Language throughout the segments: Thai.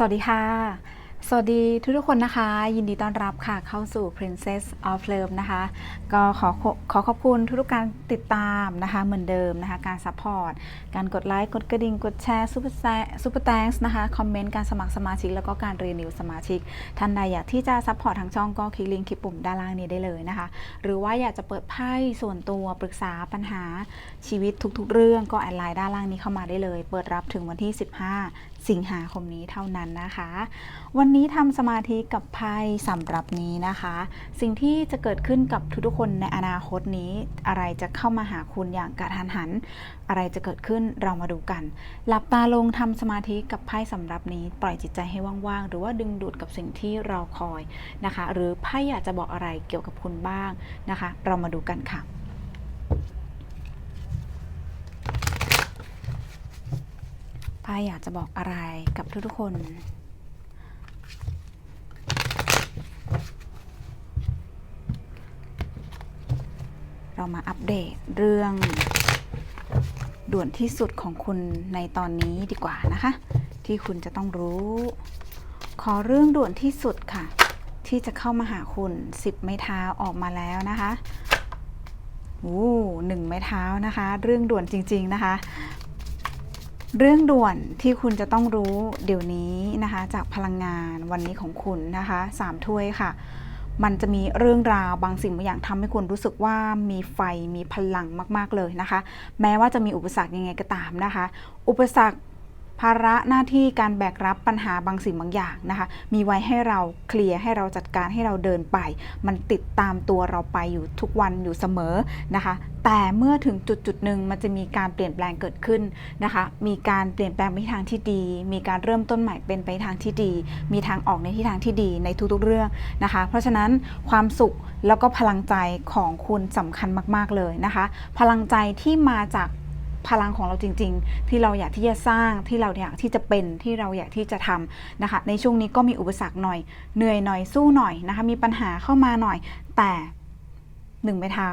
สวัสดีค่ะ สวัสดีทุกทุกคนนะคะ ยินดีต้อนรับค่ะเข้าสู่ Princess of Love นะคะ ก็ขอขอขอบคุณทุกๆการติดตามนะคะเหมือนเดิมนะคะ การซัพพอร์ต การกดไลค์ กดกระดิ่ง กดแชร์ซูเปอร์แซซูเปอร์แตงนะคะ คอมเมนต์ การสมัครสมาชิก แล้วก็การเรียนนิวสมาชิก ท่านใดอยากที่จะซัพพอร์ตทางช่องก็คลิกลิงก์ที่ปุ่มด้านล่างนี้ได้เลยนะคะ หรือว่าอยากจะเปิดไพ่ส่วนตัวปรึกษาปัญหาชีวิตทุกๆ เรื่องก็แอดไลน์ด้านล่างนี้เข้ามาได้เลย เปิดรับถึงวันที่ 15 สิงหาคมนี้เท่านั้นนะคะ วันนี้ทำสมาธิกับไพ่สำหรับนี้นะคะ สิ่งที่จะเกิดขึ้นกับทุกๆคนในอนาคตนี้ อะไรจะเข้ามาหาคุณอย่างกระทันหัน อะไรจะเกิดขึ้นเรามาดูกัน หลับตาลงทำสมาธิกับไพ่สำหรับนี้ ปล่อยจิตใจให้ว่างๆ หรือว่าดึงดูดกับสิ่งที่เราคอยนะคะ หรือไพ่อยากจะบอกอะไรเกี่ยวกับคุณบ้างนะคะ เรามาดูกันค่ะ ไพ่อยากจะบอกอะไรกับทุกๆคน เรามาอัปเดตเรื่องด่วนที่สุดของคุณในตอนนี้ดีกว่านะคะ ที่คุณจะต้องรู้ ขอเรื่องด่วนที่สุดค่ะ ที่จะเข้ามาหาคุณสิบไม้เท้าออกมาแล้วนะคะโอ้หนึ่งไม้เท้านะคะ เรื่องด่วนจริง ๆนะคะ เรื่องด่วนที่คุณจะต้องรู้เดี๋ยวนี้นะคะ จากพลังงานวันนี้ของคุณนะคะสามถ้วยค่ะ มันจะมีเรื่องราวบางสิ่งบางอย่างทำให้คุณรู้สึกว่ามีไฟมีพลังมาก ๆเลยนะคะ แม้ว่าจะมีอุปสรรคยังไงก็ตามนะคะ อุปสรรค ภาระหน้าที่การแบกรับปัญหาบางสิ่งบางอย่างนะคะ มีไว้ให้เราเคลียร์ให้เราจัดการให้เราเดินไป มันติดตามตัวเราไปอยู่ทุกวันอยู่เสมอนะคะ แต่เมื่อถึงจุดจุดหนึ่งมันจะมีการเปลี่ยนแปลงเกิดขึ้นนะคะ มีการเปลี่ยนแปลงไปทางที่ดี มีการเริ่มต้นใหม่เป็นไปทางที่ดี มีทางออกในที่ทางที่ดีในทุกๆเรื่องนะคะ เพราะฉะนั้นความสุขแล้วก็พลังใจของคุณสำคัญมาก ๆเลยนะคะ พลังใจที่มาจาก พลังของเราจริง ๆ ที่เราอยากที่จะสร้างที่เราอยากที่จะเป็นที่เราอยากที่จะทำนะคะ ในช่วงนี้ก็มีอุปสรรคหน่อยเหนื่อยหน่อยสู้หน่อยนะคะ มีปัญหาเข้ามาหน่อย แต่หนึ่งไม้เท้า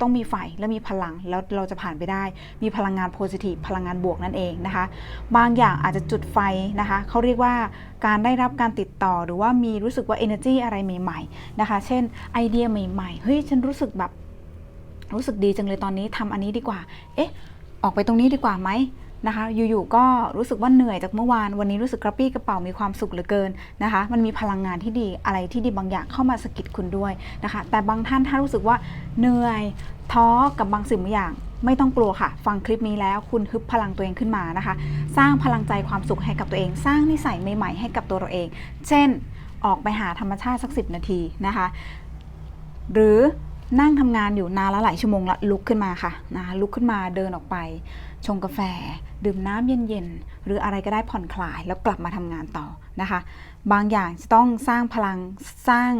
ต้องมีไฟและมีพลังแล้วเราจะผ่านไปได้ มีพลังงานโพซิทีฟพลังงานบวกนั่นเองนะคะ บางอย่างอาจจะจุดไฟนะคะเขาเรียกว่าการได้รับการติดต่อหรือว่ามีรู้สึกว่า energy อะไรใหม่ๆนะคะ เช่นไอเดียใหม่ๆเฮ้ยฉันรู้สึกแบบรู้สึกดีจังเลยตอนนี้ทำอันนี้ดีกว่า เอ๊ะ ออกไปตรงนี้ดีกว่าไหมนะคะ อยู่ๆก็รู้สึกว่าเหนื่อยจากเมื่อวาน วันนี้รู้สึกกระปรี้กระเป๋ามีความสุขเหลือเกินนะคะ มันมีพลังงานที่ดีอะไรที่ดีบางอย่างเข้ามาสะกิดคุณด้วยนะคะ แต่บางท่านถ้ารู้สึกว่าเหนื่อยท้อกับบางสิ่งบางอย่างไม่ต้องกลัวค่ะ ฟังคลิปนี้แล้วคุณฮึบพลังตัวเองขึ้นมานะคะ สร้างพลังใจความสุขให้กับตัวเอง สร้างนิสัยใหม่ๆให้กับตัวเราเอง เช่น ออกไปหาธรรมชาติสักสินาทีนะคะ หรือ นั่งทำงานอยู่นานละหลายชั่วโมงละลุกขึ้นมาค่ะนะลุกขึ้นมาเดินออกไป ชงกาแฟ ดื่มน้ำเย็นๆ หรืออะไรก็ได้ผ่อนคลายแล้วกลับมาทำงานต่อนะคะ บางอย่างจะต้องสร้างพลังสร้าง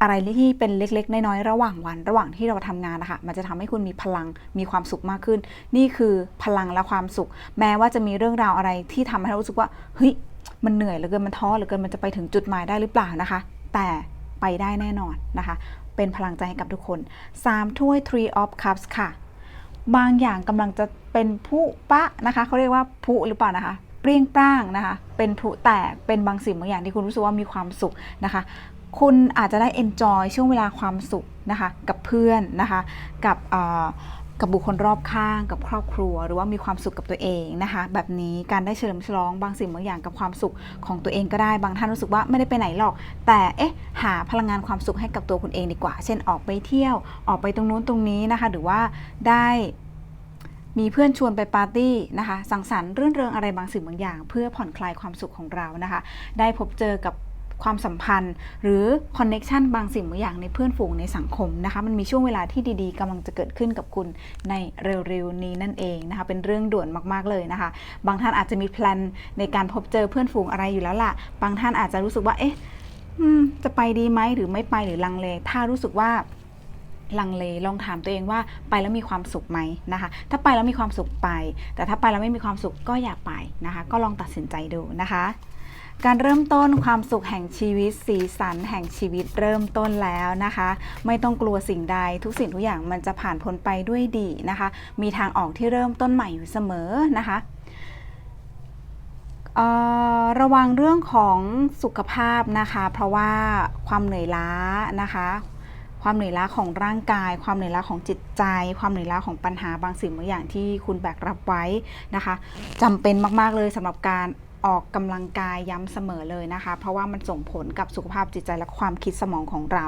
อะไรที่เป็นเล็กๆ น้อยๆ ระหว่างวัน ระหว่างที่เราทำงานนะคะ มันจะทำให้คุณมีพลัง มีความสุขมากขึ้น นี่คือพลังและความสุข แม้ว่าจะมีเรื่องราวอะไรที่ทำให้เรารู้สึกว่า เฮ้ย มันเหนื่อยเหลือเกิน มันท้อเหลือเกิน มันจะไปถึงจุดหมายได้หรือเปล่านะคะ แต่ไปได้แน่นอนนะคะ เป็นพลังใจให้กับทุกคน 3 ถ้วย Three of Cups ค่ะ บางอย่างกำลังจะเป็นผู้ปะนะคะเขาเรียกว่าผู้หรือเปล่านะคะเปรี้ยงปร้างนะคะ เป็นผุแตก เป็นบางสิ่งบางอย่างที่คุณรู้สึกว่ามีความสุขนะคะ คุณอาจจะได้ enjoy ช่วงเวลาความสุขนะคะ กับเพื่อนนะคะ กับ กับบุคคลรอบข้างกับครอบครัว หรือว่ามีความสุขกับตัวเองนะคะ แบบนี้การได้เฉลิมฉลองบางสิ่งบางอย่างกับความสุขของตัวเองก็ได้บางท่านรู้สึกว่าไม่ได้ไปไหนหรอก แต่เอ๊ะหาพลังงานความสุขให้กับตัวคุณเองดีกว่า เช่นออกไปเที่ยวออกไปตรงนู้นตรงนี้นะคะ หรือว่าได้มีเพื่อนชวนไปปาร์ตี้นะคะ สังสรรค์เรื่นเริงอะไรบางสิ่งบางอย่าง เพื่อผ่อนคลายความสุขของเรานะคะ ได้พบเจอกับ ความสัมพันธ์ หรือคอนเน็ชันบางสิ่งบางอย่างในเพื่อนฝูงในสังคมนะคะ มันมีช่วงเวลาที่ดีๆกำลังจะเกิดขึ้นกับคุณในเร็วๆนี้นั่นเองนะคะ เป็นเรื่องด่วนมากๆเลยนะคะ บางท่านอาจจะมีแพลนในการพบเจอเพื่อนฝูงอะไรอยู่แล้วล่ะ บางท่านอาจจะรู้สึกว่าเอ๊ะจะไปดีไหมหรือไม่ไปหรือลังเล ถ้ารู้สึกว่าลังเลลองถามตัวเองว่าไปแล้วมีความสุขไหมนะคะ ถ้าไปแล้วมีความสุขไป แต่ถ้าไปแล้วไม่มีความสุขก็อย่าไปนะคะ ก็ลองตัดสินใจดูนะคะ การเริ่มต้นความสุขแห่งชีวิตสีสันแห่งชีวิตเริ่มต้นแล้วนะคะ ไม่ต้องกลัวสิ่งใดทุกสิ่งทุกอย่างมันจะผ่านพ้นไปด้วยดีนะคะ มีทางออกที่เริ่มต้นใหม่อยู่เสมอนะคะระวังเรื่องของสุขภาพนะคะ เพราะว่าความเหนื่อยล้านะคะ ความเหนื่อยล้าของร่างกาย ความเหนื่อยล้าของจิตใจ ความเหนื่อยล้าของปัญหาบางสิ่งบางอย่างที่คุณแบกรับไว้นะคะจำเป็นมาก ๆเลยสำหรับการ ออกกำลังกายย้ำเสมอเลยนะคะ เพราะว่ามันส่งผลกับสุขภาพจิตใจและความคิดสมองของเรา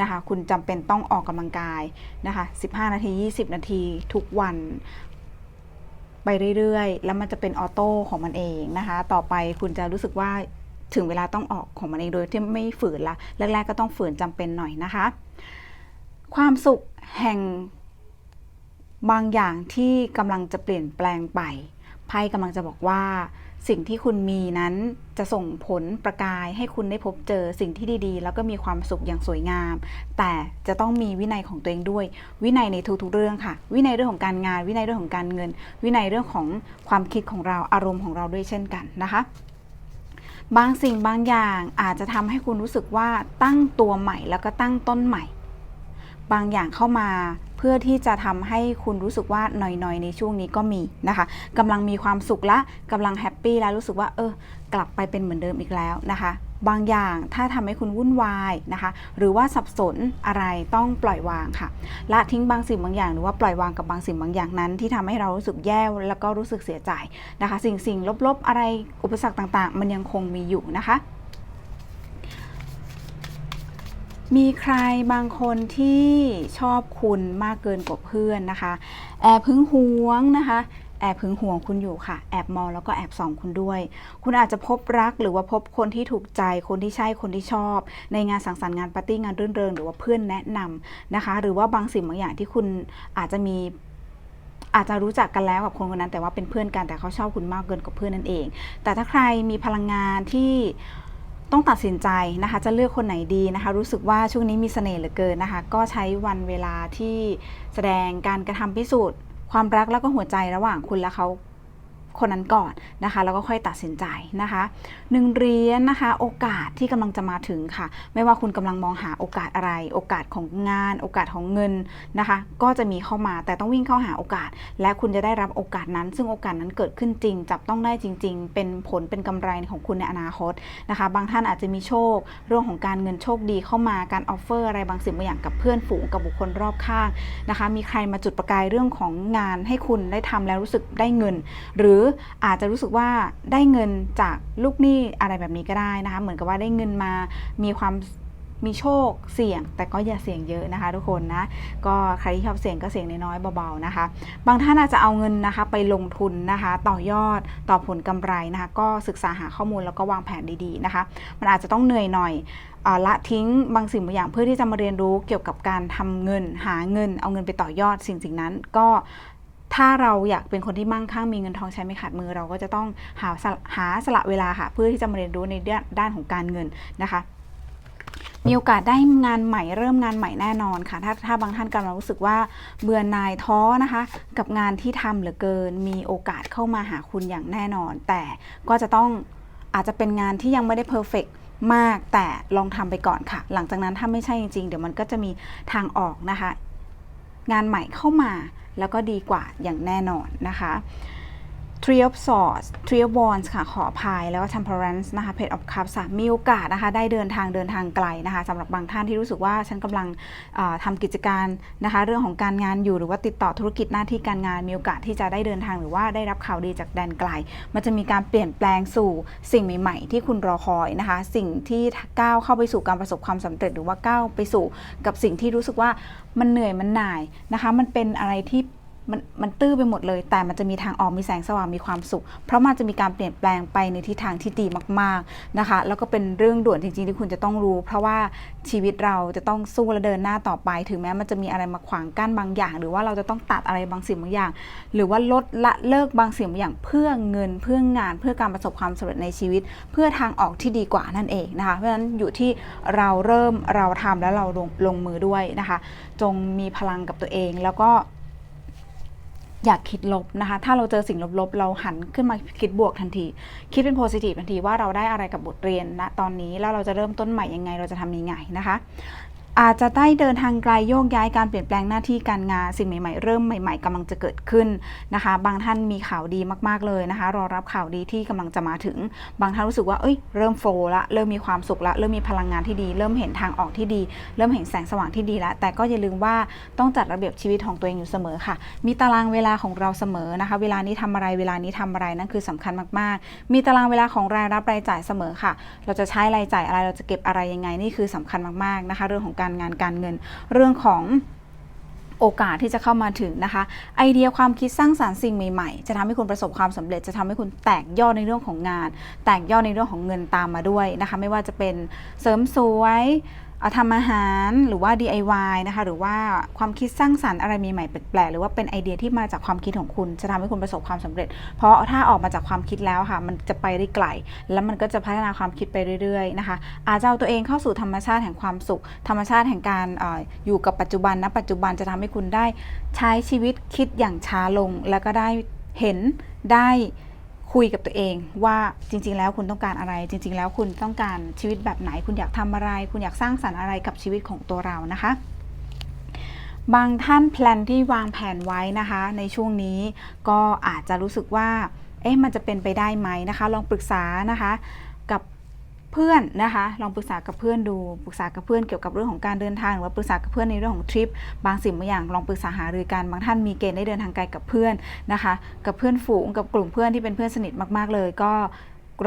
นะคะ คุณจำเป็นต้องออกกำลังกายนะคะ 15 นาที 20 นาทีทุกวันไปเรื่อยๆ แล้วมันจะเป็นออโต้ของมันเองนะคะ ต่อไปคุณจะรู้สึกว่าถึงเวลาต้องออกของมันเองโดยที่ไม่ฝืนละแรกๆก็ต้องฝืนจำเป็นหน่อยนะคะ ความสุขแห่งบางอย่างที่กำลังจะเปลี่ยนแปลงไปไพ่กำลังจะบอกว่า สิ่งที่คุณมีนั้นจะส่งผลประกายให้คุณได้พบเจอสิ่งที่ดีๆ แล้วก็มีความสุขอย่างสวยงาม แต่จะต้องมีวินัยของตัวเองด้วย วินัยในทุกๆเรื่องค่ะ วินัยเรื่องของการงาน วินัยเรื่องของการเงิน วินัยเรื่องของความคิดของเราอารมณ์ของเราด้วยเช่นกันนะคะ บางสิ่งบางอย่างอาจจะทำให้คุณรู้สึกว่าตั้งตัวใหม่แล้วก็ตั้งต้นใหม่ บางอย่างเข้ามา พื่อที่จะทำให้คุณรู้สึกว่าหน่อยๆ ในช่วงนี้ก็มีนะคะกำลังมีความสุขละกำลังแฮปปี้แล้วรู้สึกว่าเออกลับไปเป็นเหมือนเดิมอีกแล้วนะคะบางอย่างถ้าทำให้คุณวุ่นวายนะคะ หรือว่าสับสนอะไรต้องปล่อยวางค่ะละทิ้งบางสิ่งบางอย่าง หรือว่าปล่อยวางกับบางสิ่งบางอย่างนั้น ที่ทำให้เรารู้สึกแย่แล้วก็รู้สึกเสียใจนะคะ สิ่งสิ่งลบๆอะไรอุปสรรคต่างๆ มันยังคงมีอยู่นะคะ มีใครบางคนที่ชอบคุณมากเกินกว่าเพื่อนนะคะ แอบหึงหวงนะคะแอบหึงห่วงคุณอยู่ค่ะ แอบมองแล้วก็แอบส่องคุณด้วย คุณอาจจะพบรักหรือว่าพบคนที่ถูกใจ คนที่ใช่ คนที่ชอบ ในงานสังสรรค์งานปาร์ตี้งานรื่นเริงหรือว่าเพื่อนแนะนำนะคะ หรือว่าบางสิ่งบางอย่างที่คุณอาจจะมีอาจจะรู้จักกันแล้วกับคนคนนั้น แต่ว่าเป็นเพื่อนกันแต่เขาชอบคุณมากเกินกว่าเพื่อนนั่นเอง แต่ถ้าใครมีพลังงานที่ ต้องตัดสินใจนะคะจะเลือกคนไหนดีนะคะ รู้สึกว่าช่วงนี้มีเสน่ห์เหลือเกินนะคะ ก็ใช้วันเวลาที่แสดงการกระทำพิสูจน์ ความรักแล้วก็หัวใจระหว่างคุณและเขา คนนั้นก่อนนะคะ แล้วก็ค่อยตัดสินใจนะคะหนึ่งเหรียญนะคะ โอกาสที่กำลังจะมาถึงค่ะ ไม่ว่าคุณกำลังมองหาโอกาสอะไร โอกาสของงาน โอกาสของเงินนะคะ ก็จะมีเข้ามาแต่ต้องวิ่งเข้าหาโอกาส และคุณจะได้รับโอกาสนั้น ซึ่งโอกาสนั้นเกิดขึ้นจริง จับต้องได้จริง ๆ เป็นผลเป็นกำไรของคุณในอนาคตนะคะ บางท่านอาจจะมีโชค เรื่องของการเงินโชคดีเข้ามาการออฟเฟอร์อะไรบางสิ่งบางอย่างกับเพื่อนฝูงกับบุคคลรอบข้างนะคะ มีใครมาจุดประกายเรื่องของงานให้คุณได้ทำแล้วรู้สึกได้เงิน หรืออาจจะรู้สึกว่าได้เงินจากลูกหนี้อะไรแบบนี้ก็ได้นะคะ เหมือนกับว่าได้เงินมามีความมีโชคเสี่ยง แต่ก็อย่าเสี่ยงเยอะนะคะ ทุกคนนะก็ใครที่ชอบเสี่ยงก็เสี่ยงน้อยๆเบาๆนะคะ บางท่านอาจจะเอาเงินนะคะ ไปลงทุนนะคะ ต่อยอดต่อผลกำไรนะคะ ก็ศึกษาหาข้อมูลแล้วก็วางแผนดีๆนะคะ มันอาจจะต้องเหนื่อยหน่อยละทิ้งบางสิ่งบางอย่างเพื่อที่จะมาเรียนรู้เกี่ยวกับการทำเงินหาเงิน เอาเงินไปต่อยอดสิ่งสิ่งนั้น ก็ ถ้าเราอยากเป็นคนที่มั่งคั่งมีเงินทองใช้ไม่ขาดมือ เราก็จะต้องหาสละหาสละเวลาค่ะ เพื่อที่จะมาเรียนรู้ในด้านด้านของการเงินนะคะมีโอกาสได้งานใหม่เริ่มงานใหม่แน่นอนค่ะ ถ้าถ้าบางท่านกำลังรู้สึกว่าเบื่อหน่ายท้อนะคะ กับงานที่ทำเหลือเกิน มีโอกาสเข้ามาหาคุณอย่างแน่นอน แต่ก็จะต้องอาจจะเป็นงานที่ยังไม่ได้เพอร์เฟกมากแต่ลองทำไปก่อนค่ะ หลังจากนั้นถ้าไม่ใช่จริงๆ เดี๋ยวมันก็จะมีทางออกนะคะ งานใหม่เข้ามา แล้วก็ดีกว่าอย่างแน่นอนนะคะ Three of Swords Three of Wands ค่ะขอภัยแล้วก็ Temperance นะคะ Page of Cups มีโอกาสนะคะได้เดินทางเดินทางไกลนะคะสำหรับบางท่านที่รู้สึกว่าฉันกำลังทำกิจการนะคะเรื่องของการงานอยู่หรือว่าติดต่อธุรกิจหน้าที่การงาน มีโอกาสที่จะได้เดินทางหรือว่าได้รับข่าวดีจากแดนไกล มันจะมีการเปลี่ยนแปลงสู่สิ่งใหม่ ๆ ที่คุณรอคอยนะคะสิ่งที่ก้าวเข้าไปสู่การประสบความสำเร็จ หรือว่าก้าวไปสู่กับสิ่งที่รู้สึกว่ามันเหนื่อยมันหน่ายนะคะมันเป็นอะไรที่ มันมันตื้อไปหมดเลย แต่มันจะมีทางออกมีแสงสว่างมีความสุข เพราะมันจะมีการเปลี่ยนแปลงไปในทิศทางที่ดีมากๆนะคะ แล้วก็เป็นเรื่องด่วนจริงๆที่คุณจะต้องรู้ เพราะว่าชีวิตเราจะต้องสู้และเดินหน้าต่อไป ถึงแม้มันจะมีอะไรมาขวางกั้นบางอย่าง หรือว่าเราจะต้องตัดอะไรบางสิ่งบางอย่าง หรือว่าลดละเลิกบางสิ่งบางอย่างเพื่อเงินเพื่องาน เพื่อการประสบความสำเร็จในชีวิต เพื่อทางออกที่ดีกว่านั่นเองนะคะ เพราะฉะนั้นอยู่ที่เราเริ่มเราทำแล้วเราลงลงมือด้วยนะคะ จงมีพลังกับตัวเองแล้วก็ อยากคิดลบนะคะ ถ้าเราเจอสิ่งลบๆ เราหันขึ้นมาคิดบวกทันที คิดเป็นโพซิทีฟทันทีว่าเราได้อะไรกับบทเรียนณตอนนี้แล้วเราจะเริ่มต้นใหม่ยังไง เราจะทำยังไงนะคะ อาจจะได้เดินทางไกลโยกย้ายการเปลี่ยนแปลงหน้าที่การงานสิ่งใหม่ๆ เริ่มใหม่ๆกำลังจะเกิดขึ้นนะคะ บางท่านมีข่าวดีมากๆเลยนะคะ รอรับข่าวดีที่กำลังจะมาถึง บางท่านรู้สึกว่าเอ้ยเริ่มโฟล์ละเริ่มมีความสุขละเริ่มมีพลังงานที่ดี เริ่มเห็นทางออกที่ดี เริ่มเห็นแสงสว่างที่ดีแล้วแต่ก็อย่าลืมว่าต้องจัดระเบียบชีวิตของตัวเองอยู่เสมอค่ะ มีตารางเวลาของเราเสมอนะคะ เวลานี้ทำอะไรเวลานี้ทำอะไรนั่นคือสำคัญมากๆ มีตารางเวลาของรายรับรายจ่ายเสมอค่ะ เราจะใช้รายจ่ายอะไรเราจะเก็บอะไรยังไงนี่คือสำคัญมากๆนะคะ เรื่องของการการงานการเงิน เรื่องของโอกาสที่จะเข้ามาถึงนะคะ ไอเดียความคิดสร้างสารรค์สิ่งใหม่ๆ จะทำให้คุณประสบความสำเร็จจะทำให้คุณแตกยอดในเรื่องของงาน แตกยอดในเรื่องของเงินตามมาด้วยนะคะ ไม่ว่าจะเป็นเสริมสวย ทำอาหารหรือว่า DIY นะคะ หรือว่าความคิดสร้างสรรค์อะไรมีใหม่แปลกๆหรือว่าเป็นไอเดียที่มาจากความคิดของคุณ จะทำให้คุณประสบความสำเร็จ เพราะถ้าออกมาจากความคิดแล้วค่ะ มันจะไปได้ไกล แล้วมันก็จะพัฒนาความคิดไปเรื่อยๆนะคะอาจจะเอาตัวเองเข้าสู่ธรรมชาติแห่งความสุข ธรรมชาติแห่งการอออยู่กับปัจจุบันนะปัจจุบันจะทำให้คุณได้ใช้ชีวิตคิดอย่างช้าลง แล้วก็ได้เห็นได้ คุยกับตัวเองว่าจริง ๆ แล้วคุณต้องการอะไร จริง ๆ แล้วคุณต้องการชีวิตแบบไหน คุณอยากทำอะไร คุณอยากสร้างสรรค์อะไรกับชีวิตของตัวเรานะคะ บางท่านแพลนที่วางแผนไว้นะคะ ในช่วงนี้ก็อาจจะรู้สึกว่าเอ๊ะมันจะเป็นไปได้ไหมนะคะ ลองปรึกษานะคะ เพื่อนนะคะลองปรึกษากับเพื่อนดูปรึกษากับเพื่อนเกี่ยวกับเรื่องของการเดินทางหรือว่าปรึกษากับเพื่อนในเรื่องของทริป บางสิ่งบางอย่างลองปรึกษาหารือกันบางท่านมีเกณฑ์ได้เดินทางไกลกับเพื่อนนะคะ กับเพื่อนฝูงกับกลุ่มเพื่อนที่เป็นเพื่อนสนิทมาก ๆ เลยก็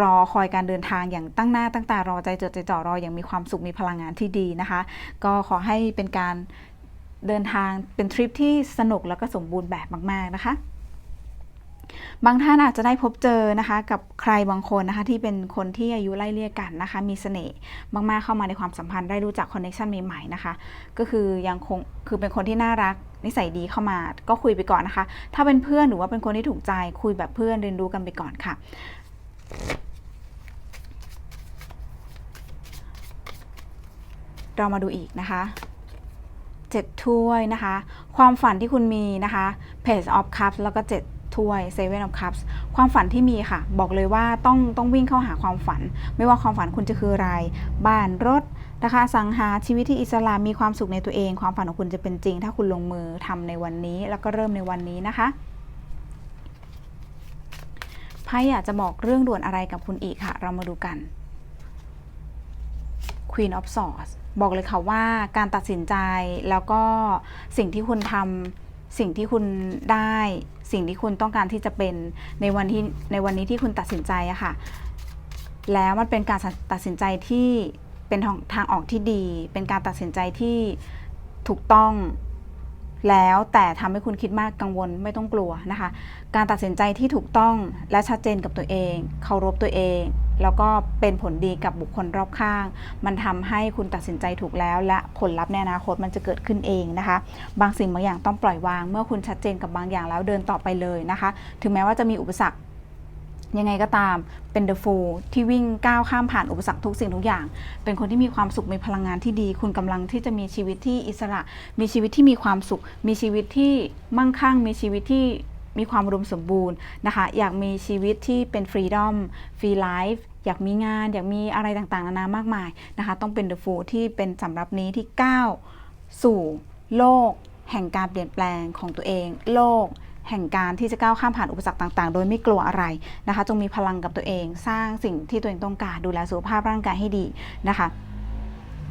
รอคอยการเดินทางอย่างตั้งหน้าตั้งตารอใจจดใจจ่อรออย่างมีความสุขมีพลังงานที่ดีนะคะ ก็ขอให้เป็นการเดินทางเป็นทริปที่สนุกแล้วก็สมบูรณ์แบบมาก ๆ นะคะ บางท่านอาจจะได้พบเจอนะคะกับใครบางคนนะคะที่เป็นคนที่อายุไล่เลี่ยกันนะคะมีเสน่ห์มากๆเข้ามาในความสัมพันธ์ได้รู้จักคอนเนคชันใหม่ๆนะคะก็คือยังคงคือเป็นคนที่น่ารักนิสัยดีเข้ามาก็คุยไปก่อนนะคะ ถ้าเป็นเพื่อนหรือว่าเป็นคนที่ถูกใจคุยแบบเพื่อนเรียนรู้กันไปก่อนค่ะเรามาดูอีกนะคะเจ็ดถ้วยนะคะ ความฝันที่คุณมีนะคะ Page of Cups แล้วก็ เจ็ดถ้วย Seven of Cups ความฝันที่มีค่ะ บอกเลยว่าต้องต้องวิ่งเข้าหาความฝัน ไม่ว่าความฝันคุณจะคืออะไร บ้านรถนะคะสังหาชีวิตที่อิสระมีความสุขในตัวเอง ความฝันของคุณจะเป็นจริง ถ้าคุณลงมือทำในวันนี้ แล้วก็เริ่มในวันนี้นะคะไพ่อยากจะบอกเรื่องด่วนอะไรกับคุณอีกค่ะ เรามาดูกัน Queen of Swords บอกเลยค่ะว่าการตัดสินใจแล้วก็สิ่งที่คุณทำ สิ่งที่คุณได้สิ่งที่คุณต้องการที่จะเป็นในวันที่ในวันนี้ที่คุณตัดสินใจอะค่ะ แล้วมันเป็นการตัดสินใจที่เป็นทางทางออกที่ดี เป็นการตัดสินใจที่ถูกต้องแล้วแต่ทำให้คุณคิดมากกังวลไม่ต้องกลัวนะคะ การตัดสินใจที่ถูกต้องและชัดเจนกับตัวเอง เคารพตัวเอง แล้วก็เป็นผลดีกับบุคคลรอบข้าง มันทำให้คุณตัดสินใจถูกแล้ว และผลลัพธ์ในอนาคตมันจะเกิดขึ้นเองนะคะ บางสิ่งบางอย่างต้องปล่อยวาง เมื่อคุณชัดเจนกับบางอย่างแล้วเดินต่อไปเลยนะคะ ถึงแม้ว่าจะมีอุปสรรคยังไงก็ตามเป็นเดอะฟูที่วิ่งก้าวข้ามผ่านอุปสรรคทุกสิ่งทุกอย่าง เป็นคนที่มีความสุขมีพลังงานที่ดี คุณกำลังที่จะมีชีวิตที่อิสระ มีชีวิตที่มีความสุข มีชีวิตที่มั่งคั่ง มีชีวิตที่ มีความอุดมสมบูรณ์นะคะ อยากมีชีวิตที่เป็นฟรีดอมฟรีไลฟ์อยากมีงาน อยากมีอะไรต่างๆ นานามากมายนะคะ ต้องเป็นเดอะฟูที่เป็นสำหรับนี้ที่ก้าวสู่โลก แห่งการเปลี่ยนแปลงของตัวเอง โลกแห่งการที่จะก้าวข้ามผ่านอุปสรรคต่าง ๆ โดยไม่กลัวอะไรนะคะ จงมีพลังกับตัวเอง สร้างสิ่งที่ตัวเองต้องการ ดูแลสุขภาพร่างกายให้ดีนะคะ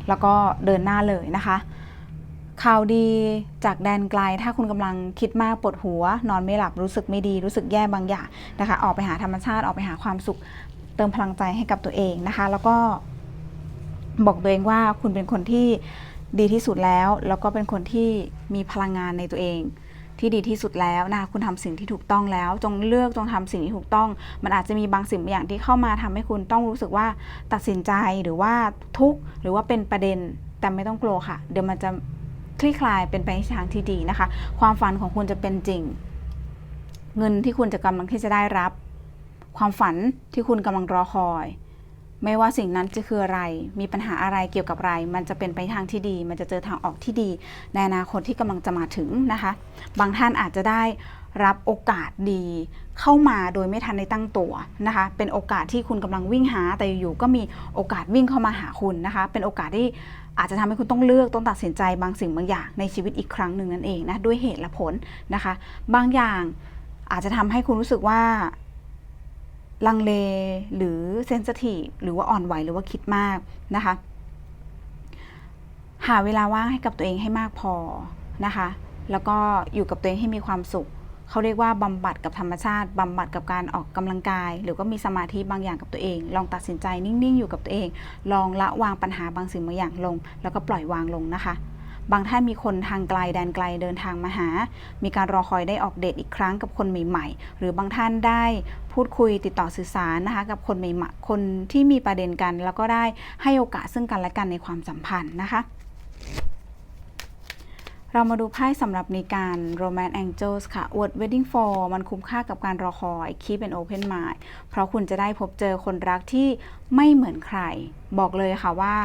แล้วก็เดินหน้าเลยนะคะ ข่าวดีจากแดนไกล ถ้าคุณกำลังคิดมากปวดหัว นอนไม่หลับรู้สึกไม่ดีรู้สึกแย่บางอย่างนะคะ ออกไปหาธรรมชาติออกไปหาความสุข เติมพลังใจให้กับตัวเองนะคะ แล้วก็บอกตัวเองว่าคุณเป็นคนที่ดีที่สุดแล้ว แล้วก็เป็นคนที่มีพลังงานในตัวเอง ที่ดีที่สุดแล้วนะคะคุณทำสิ่งที่ถูกต้องแล้ว จงเลือกจงทำสิ่งที่ถูกต้อง มันอาจจะมีบางสิ่งบางอย่างที่เข้ามาทำให้คุณต้องรู้สึกว่าตัดสินใจหรือว่าทุกข์หรือว่าเป็นประเด็นแต่ไม่ต้องกลัวค่ะ เดี๋ยวมันจะ คลี่คลายเป็นไปในทางที่ดีนะคะ ความฝันของคุณจะเป็นจริง เงินที่คุณจะกำลังที่จะได้รับ ความฝันที่คุณกำลังรอคอย ไม่ว่าสิ่งนั้นจะคืออะไร มีปัญหาอะไรเกี่ยวกับอะไร มันจะเป็นไปทางที่ดี มันจะเจอทางออกที่ดี ในอนาคตที่กำลังจะมาถึงนะคะ บางท่านอาจจะได้รับโอกาสดีเข้ามาโดยไม่ทันได้ตั้งตัวนะคะ เป็นโอกาสที่คุณกำลังวิ่งหาแต่อยู่ก็มีโอกาสวิ่งเข้ามาหาคุณนะคะ เป็นโอกาสที่ อาจจะทำให้คุณต้องเลือกต้องตัดสินใจบางสิ่งบางอย่างในชีวิตอีกครั้งหนึ่งนั่นเองนะด้วยเหตุและผลนะคะ บางอย่างอาจจะทำให้คุณรู้สึกว่าลังเลหรือเซน i ทีฟหรือว่าอ่อนไหวหรือว่าคิดมากนะคะ หาเวลาว่างให้กับตัวเองให้มากพอนะคะ แล้วก็อยู่กับตัวเองให้มีความสุข เขาเรียกว่าบำบัดกับธรรมชาติบำบัดกับการออกกำลังกาย หรือก็มีสมาธิบางอย่างกับตัวเอง ลองตัดสินใจนิ่งๆ อยู่กับตัวเอง ลองละวางปัญหาบางสิ่งบางอย่างลง แล้วก็ปล่อยวางลงนะคะ บางท่านมีคนทางไกลแดนไกลเดินทางมาหา มีการรอคอยได้ออกเดทอีกครั้งกับคนใหม่ ๆ หรือบางท่านได้พูดคุยติดต่อสื่อสารนะคะกับคนใหม่ๆคนที่มีประเด็นกัน แล้วก็ได้ให้โอกาสซึ่งกันและกันในความสัมพันธ์นะคะ เรามาดูไพ่สำหรับในการ Romance Angels ค่ะ Word Wedding for มันคุ้มค่ากับการรอคอย Keep an open mind เพราะคุณจะได้พบเจอคนรักที่ไม่เหมือนใคร บอกเลยค่ะว่า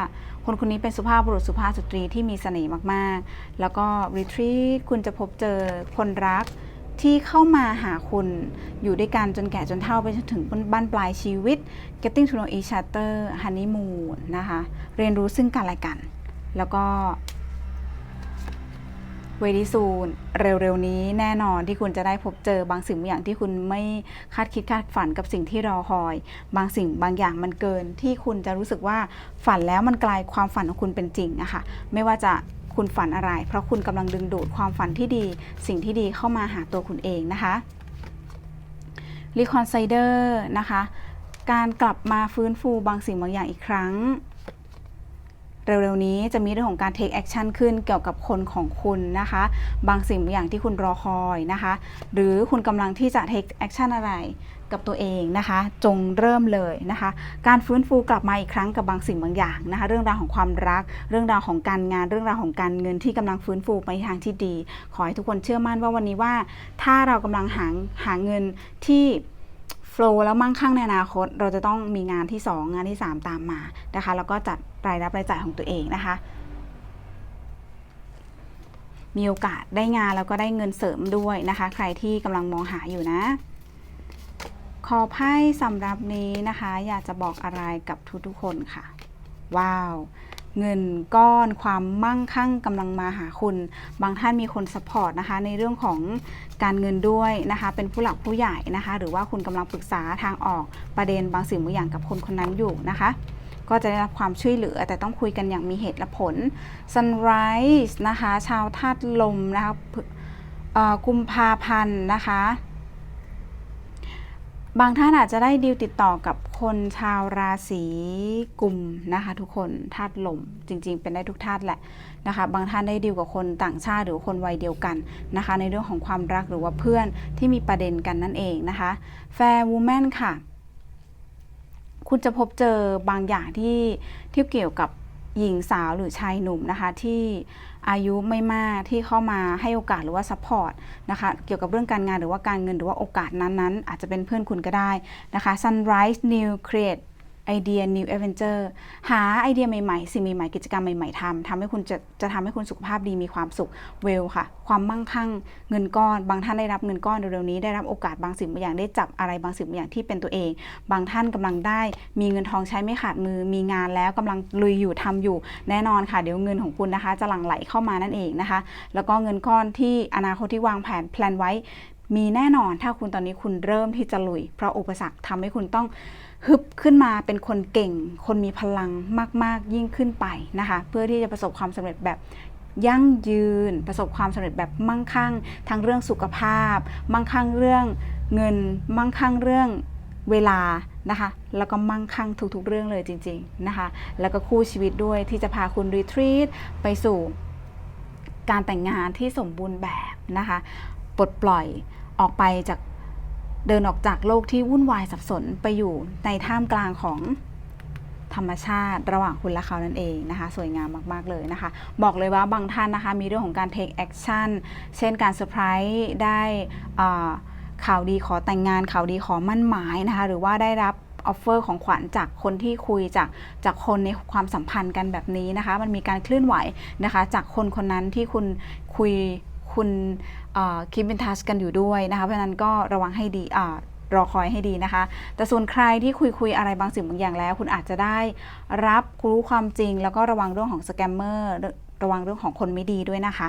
คนคนนี้เป็นสุภาพบุรุษสุภาพสตรีที่มีเสน่ห์มาก ๆ แล้วก็ Retreat คุณจะพบเจอคนรักที่เข้ามาหาคุณอยู่ด้วยกันจนแก่จนเฒ่าไปจนถึงบ้านปลายชีวิต Getting to know each other honeymoon นะคะ เรียนรู้ซึ่งกันและกัน แล้วก็ เวดีซูนเร็วๆนี้แน่นอนที่คุณจะได้พบเจอบางสิ่งบางอย่างที่คุณไม่คาดคิดคาดฝันกับสิ่งที่รอคอย บางสิ่งบางอย่างมันเกิน ที่คุณจะรู้สึกว่าฝันแล้วมันกลายความฝันของคุณเป็นจริงอะคะไม่ว่าจะคุณฝันอะไร เพราะคุณกำลังดึงดูดความฝันที่ดี สิ่งที่ดีเข้ามาหาตัวคุณเองนะคะรีคอนไซเดอร์นะคะการกลับมาฟื้นฟูบางสิ่งบางอย่างอีกครั้ง เร็วๆนี้จะมีเรื่องของการ take action ขึ้นเกี่ยวกับคนของคุณนะคะ บางสิ่งบางอย่างที่คุณรอคอยนะคะ หรือคุณกำลังที่จะ take action อะไรกับตัวเองนะคะ จงเริ่มเลยนะคะ การฟื้นฟูกลับมาอีกครั้งกับบางสิ่งบางอย่างนะคะ เรื่องราวของความรัก เรื่องราวของการงาน เรื่องราวของการเงินที่กำลังฟื้นฟูไปทางที่ดี ขอให้ทุกคนเชื่อมั่นว่าวันนี้ว่า ถ้าเรากำลังหาหาเงินที่ โฟล์แล้วมั่งคั่งในอนาคต เราจะต้องมีงานที่ 2 งานที่ 3 ตามมานะคะ แล้วก็จัดรายรับรายจ่ายของตัวเองนะคะ มีโอกาสได้งานแล้วก็ได้เงินเสริมด้วยนะคะ ใครที่กำลังมองหาอยู่นะ ขอไพ่สำหรับนี้นะคะ อยากจะบอกอะไรกับทุกๆคนค่ะ ว้าว เงินก้อนความมั่งคั่งกำลังมาหาคุณ บางท่านมีคนสปอร์ตนะคะในเรื่องของการเงินด้วยนะคะ เป็นผู้หลักผู้ใหญ่นะคะ หรือว่าคุณกำลังปรึกษาทางออกประเด็นบางสิ่งบางอย่างกับคนคนนั้นอยู่นะคะก็จะได้รับความช่วยเหลือแต่ต้องคุยกันอย่างมีเหตุและผล Sunrise นะคะ ชาวธาตุลมนะคะกุมภาพันธ์นะคะ บางท่านอาจจะได้ดีลติดต่อกับคนชาวราศีกุมนะคะทุกคนธาตุลมจริงๆ เป็นได้ทุกธาตุแหละนะคะ บางท่านได้ดีลกับคนต่างชาติหรือคนวัยเดียวกันนะคะ ในเรื่องของความรักหรือว่าเพื่อนที่มีประเด็นกันนั่นเองนะคะแฟร์วูแมนค่ะ คุณจะพบเจอบางอย่างที่ที่เกี่ยวกับหญิงสาวหรือชายหนุ่มนะคะที่ อายุไม่มากที่เข้ามาให้โอกาสหรือว่าซัพพอร์ตนะคะเกี่ยวกับเรื่องการงานหรือว่าการเงินหรือว่าโอกาสนั้นๆ อาจจะเป็นเพื่อนคุณก็ได้นะคะ Sunrise New Create ไอเดีย New Adventure หาไอเดียใหม่ๆ สิ่งใหม่ๆ กิจกรรมใหม่ๆทำทำให้คุณจะจะทำให้คุณสุขภาพดีมีความสุขเวลค่ะ ความมั่งคั่งเงินก้อน บางท่านได้รับเงินก้อนเร็วๆนี้ได้รับโอกาสบางสิ่งบางอย่างได้จับอะไรบางสิ่งบางอย่างที่เป็นตัวเอง บางท่านกำลังได้มีเงินทองใช้ไม่ขาดมือ มีงานแล้วกำลังลุยอยู่ทำอยู่ แน่นอนค่ะ เดี๋ยวเงินของคุณนะคะ จะหลั่งไหลเข้ามานั่นเองนะคะ แล้วก็เงินก้อนที่อนาคตที่วางแผนแพลนไว้มีแน่นอนถ้าคุณตอนนี้คุณเริ่มที่จะลุย เพราะอุปสรรคทำให้คุณต้อง ฮึบขึ้นมาเป็นคนเก่ง คนมีพลังมาก ๆ ยิ่งขึ้นไปนะคะ เพื่อที่จะประสบความสำเร็จแบบยั่งยืน ประสบความสำเร็จแบบมั่งคั่ง ทั้งเรื่องสุขภาพ มั่งคั่งเรื่องเงิน มั่งคั่งเรื่องเวลานะคะ แล้วก็มั่งคั่งทุกๆ เรื่องเลยจริง ๆนะคะ แล้วก็คู่ชีวิตด้วยที่จะพาคุณรีทรีตไปสู่การแต่งงานที่สมบูรณ์แบบนะคะ ปลดปล่อยออกไปจาก เดินออกจากโลกที่วุ่นวายสับสนไปอยู่ในท่ามกลางของธรรมชาติระหว่างคุณและเขานั่นเองนะคะ สวยงามมาก ๆ เลยนะคะ บอกเลยว่าบางท่านนะคะ มีเรื่องของการ take action เช่นการเซอร์ไพรส์ได้ข่าวดีขอแต่งงานข่าวดีขอมั่นหมายนะคะ หรือว่าได้รับออฟเฟอร์ของขวัญจากคนที่คุยจากจากคนในความสัมพันธ์กันแบบนี้นะคะ มันมีการเคลื่อนไหวนะคะ จากคนคนนั้นที่คุณคุย คุณคิดเป็นทัสกันอยู่ด้วยนะคะ เพราะนั้นก็ระวังให้ดีรอคอยให้ดีนะคะ แต่ส่วนใครที่คุยคุยอะไรบางสิ่งบางอย่างแล้ว คุณอาจจะได้รับรู้ความจริง แล้วก็ระวังเรื่องของสแกมเมอร์ระวังเรื่องของคนไม่ดีด้วยนะคะ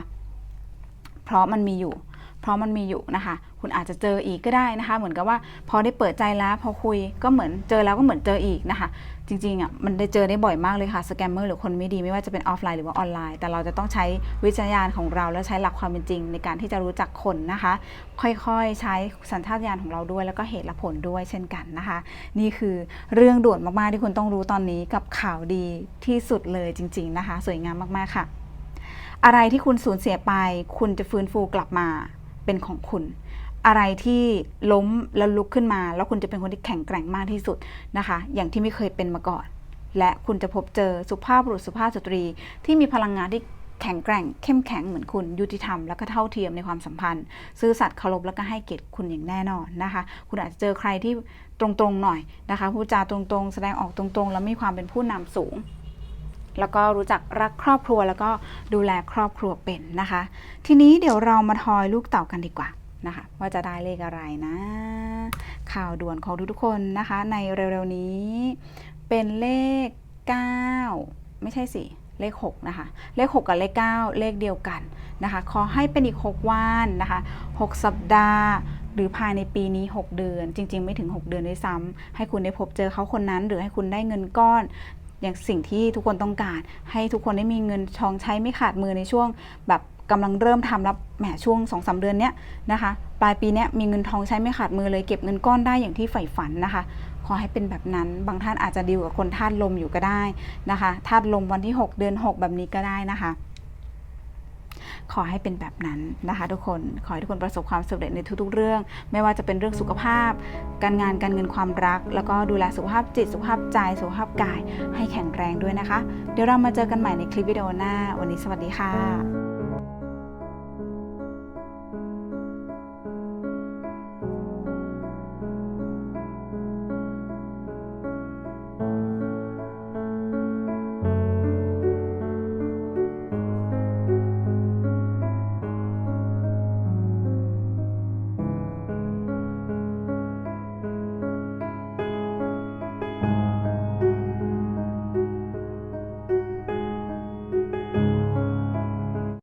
เพราะมันมีอยู่ เพราะมันมีอยู่นะคะ คุณอาจจะเจออีกก็ได้นะคะ เหมือนกับว่าพอได้เปิดใจแล้วพอคุยก็เหมือนเจอแล้วก็เหมือนเจออีกนะคะ จริงๆอะมันได้เจอได้บ่อยมากเลยค่ะสแกมเมอร์หรือคนไม่ดีไม่ว่าจะเป็นออฟไลน์หรือว่าออนไลน์ แต่เราจะต้องใช้วิจารณญาณของเรา และใช้หลักความเป็นจริง ในการที่จะรู้จักคนนะคะ ค่อยๆใช้สัญชาตญาณของเราด้วย แล้วก็เหตุและผลด้วยเช่นกันนะคะ นี่คือเรื่องด่วนมากๆที่คุณต้องรู้ตอนนี้กับข่าวดีที่สุดเลยจริง ๆนะคะ สวยงามมากๆค่ะ อะไรที่คุณสูญเสียไป คุณจะฟื้นฟูกลับมา เป็นของคุณ อะไรที่ล้มแล้วลุกขึ้นมา แล้วคุณจะเป็นคนที่แข็งแกร่งมากที่สุดนะคะ อย่างที่ไม่เคยเป็นมาก่อน และคุณจะพบเจอสุภาพบุรุษสุภาพสตรี ที่มีพลังงานที่แข็งแกร่ง เข้มแข็งเหมือนคุณยุติธรรมแล้วก็เท่าเทียมในความสัมพันธ์ ซื่อสัตย์เคารพแล้วก็ให้เกียรติคุณอย่างแน่นอนนะคะ คุณอาจจะเจอใครที่ตรงๆหน่อยนะคะพูดจาตรงๆ แสดงออกตรงๆ แล้วมีความเป็นผู้นำสูง แล้วก็รู้จักรักครอบครัวแล้วก็ดูแลครอบครัวเป็นนะคะ ทีนี้เดี๋ยวเรามาทอยลูกเต่ากันดีกว่านะคะว่าจะได้เลขอะไรนะ ข่าวด่วนของทุกๆคนนะคะ ในเร็วๆนี้ เป็นเลข 9 ไม่ใช่สิเลข 6 นะคะ เลข 6 กับเลข 9 เลขเดียวกันนะคะ ขอให้เป็นอีก 6 วันนะคะ 6 สัปดาห์ หรือภายในปีนี้ 6 เดือน จริง ๆ ไม่ถึง 6 เดือนด้วยซ้ำให้คุณได้พบเจอเขาคนนั้น หรือให้คุณได้เงินก้อน อย่างสิ่งที่ทุกคนต้องการ ให้ทุกคนได้มีเงินทองใช้ไม่ขาดมือในช่วง แบบกำลังเริ่มทำรับแหมช่วง2อสเดือนเนี้ยนะคะปลายปีเนี้ยมีเงินทองใช้ไม่ขาดมือเลยเก็บเงินก้อนได้อย่างที่ใฝ่ฝันนะคะขอให้เป็นแบบนั้น บางท่านอาจจะดีลกับคนธาตุลมอยู่ก็ได้นะคะธาตุลมวันที่ 6 เดือน 6 แบบนี้ก็ได้นะคะ ขอให้เป็นแบบนั้นนะคะทุกคน ขอให้ทุกคนประสบความสำเร็จในทุกๆเรื่อง ไม่ว่าจะเป็นเรื่องสุขภาพ การงานการเงินความรัก แล้วก็ดูแลสุขภาพจิตสุขภาพใจสุขภาพกายให้แข็งแรงด้วยนะคะ เดี๋ยวเรามาเจอกันใหม่ในคลิปวิดีโอหน้า วันนี้สวัสดีค่ะ